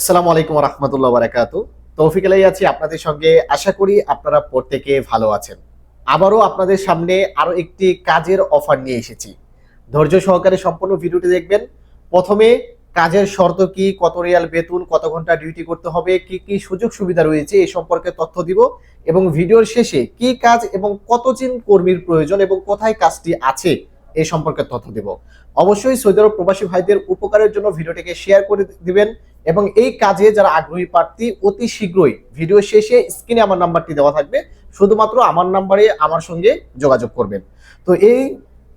আসসালামু আলাইকুম রহমতুল্লাহ বারাকাতু। তৌফিক আলাই আছি আপনাদের সঙ্গে। আশা করি আপনারা প্রত্যেকে ভালো আছেন। আবারও আপনাদের সামনে আরও একটি কাজের অফার নিয়ে এসেছি। ধৈর্য সহকারে সম্পূর্ণ ভিডিওটি দেখবেন। প্রথমে কাজের শর্ত কি, কত রিয়াল বেতন, কত ঘণ্টা ডিউটি করতে হবে, কি কি সুযোগ সুবিধা রয়েছে এই সম্পর্কে তথ্য দিব এবং ভিডিওর শেষে কি কাজ এবং কতজন কর্মীর প্রয়োজন এবং কোথায় কাজটি আছে এই সম্পর্কে তথ্য দিব। অবশ্যই সৌদি আরব প্রবাসী ভাইদের উপকারের জন্য ভিডিওটিকে শেয়ার করে দিবেন এবং এই কাজে যারা আগ্রহী প্রার্থী, অতি শীঘ্রই ভিডিও শেষে স্ক্রিনে আমার নাম্বারটি দেওয়া থাকবে। শুধুমাত্র আমার নাম্বারে আমার সঙ্গে যোগাযোগ করবেন। তো এই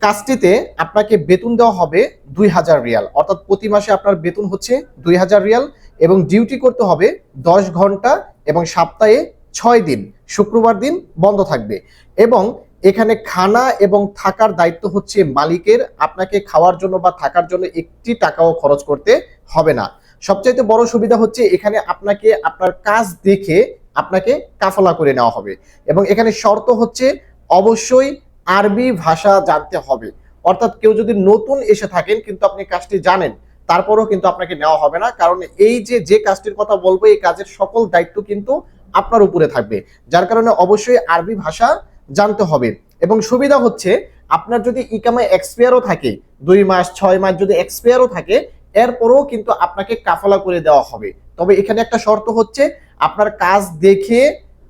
কাজটিতে আপনাকে বেতন দেওয়া হবে দুই হাজার রিয়াল। অর্থাৎ প্রতি মাসে আপনার বেতন হচ্ছে দুই হাজার রিয়াল এবং ডিউটি করতে হবে দশ ঘণ্টা এবং সপ্তাহে ছয় দিন। শুক্রবার দিন বন্ধ থাকবে এবং এখানে খানা এবং থাকার দায়িত্ব হচ্ছে মালিকের। আপনাকে খাওয়ার জন্য বা থাকার জন্য একটি টাকাও খরচ করতে হবে না। সবচাইতে বড় সুবিধা হচ্ছে এখানে আপনাকে আপনার কাজ দেখে আপনাকে কাফলা করে নেওয়া হবে। এবং এখানে শর্ত হচ্ছে অবশ্যই আরবি ভাষা জানতে হবে। অর্থাৎ কেউ যদি নতুন এসে থাকেন কিন্তু আপনি কাজটি জানেন, তারপরেও কিন্তু আপনাকে নেওয়া হবে না। কারণ এই যে যে কাজটির কথা বলব, এই কাজের সকল দায়িত্ব কিন্তু আপনার উপরে থাকবে। যার কারণে অবশ্যই আরবি ভাষা জানতে হবে। এবং সুবিধা হচ্ছে, আপনার যদি ইকামা এক্সপায়ারও থাকে, দুই মাস, ছয় মাস যদি এক্সপায়ারও থাকে, এরপরও কিন্তু আপনাকে কাফলা করে দেওয়া হবে। তবে এখানে একটা শর্ত হচ্ছে, আপনার কাজ দেখে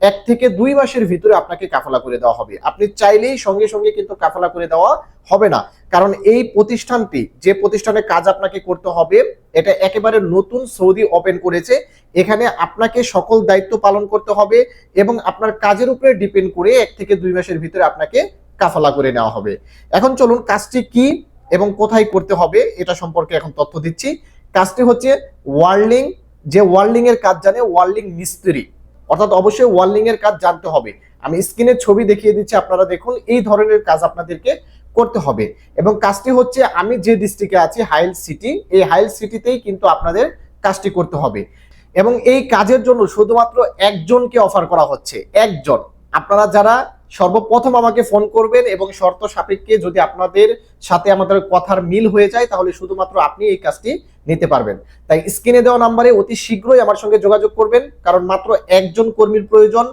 এক থেকে দুই মাসের ভিতরে আপনাকে কাফলা করে দেওয়া হবে। আপনি চাইলেই সঙ্গে সঙ্গে কিন্তু কাফলা করে দেওয়া হবে না। কারণ এই প্রতিষ্ঠানটি, যে প্রতিষ্ঠানে কাজ আপনাকে করতে হবে, এটা একেবারে নতুন সৌদি ওপেন করেছে। এখানে আপনাকে সকল দায়িত্ব পালন করতে হবে এবং আপনার কাজের উপরে ডিপেন্ড করে এক থেকে দুই মাসের ভিতরে আপনাকে কাফলা করে নেওয়া হবে। এখন চলুন, কাজটি কি এবং কোথায় করতে হবে, এটা সম্পর্কে এখন তথ্য দিচ্ছি। কাজটি হচ্ছে ওয়ার্লিং যে ওয়ার্লিং এর কাজ জানে ওয়ার্লিং মিস্ত্রি। অর্থাৎ অবশ্যই ওয়ার্লিং এর কাজ জানতে হবে। আমি স্ক্রিনের ছবি দেখিয়ে দিচ্ছি, আপনারা দেখুন, এই ধরনের কাজ আপনাদেরকে করতে হবে। এবং কাজটি হচ্ছে, আমি যে ডিস্ট্রিক্টে আছি হাইল সিটি এই হাইল সিটিতেই কিন্তু আপনাদের কাজটি করতে হবে। এবং এই কাজের জন্য শুধুমাত্র একজনকে অফার করা হচ্ছে, একজন। আপনারা যারা সর্বপ্রথম আমাকে ফোন করবেন এবং শর্ত সাপেক্ষে যদি আপনাদের সাথে আমাদের কথার মিল হয়ে যায়, তাহলে শুধুমাত্র আপনি এই কাজটি নিতে পারবেন। তাই স্ক্রিনে দেওয়া নাম্বারে অতি শীঘ্রই আমার সঙ্গে যোগাযোগ করবেন, কারণ মাত্র একজন কর্মীর প্রয়োজন।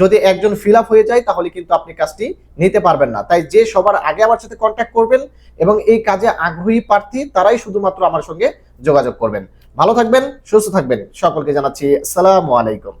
যদি একজন ফিল হয়ে যায়, তাহলে কিন্তু আপনি কাজটি নিতে পারবেন না। তাই যে সবার আগে আমার সাথে কন্ট্যাক্ট করবেন এবং এই কাজে আগ্রহী প্রার্থী, তারাই শুধুমাত্র আমার সঙ্গে যোগাযোগ করবেন। ভালো থাকবেন, সুস্থ থাকবেন। সকলকে জানাচ্ছি, আসসালামু আলাইকুম।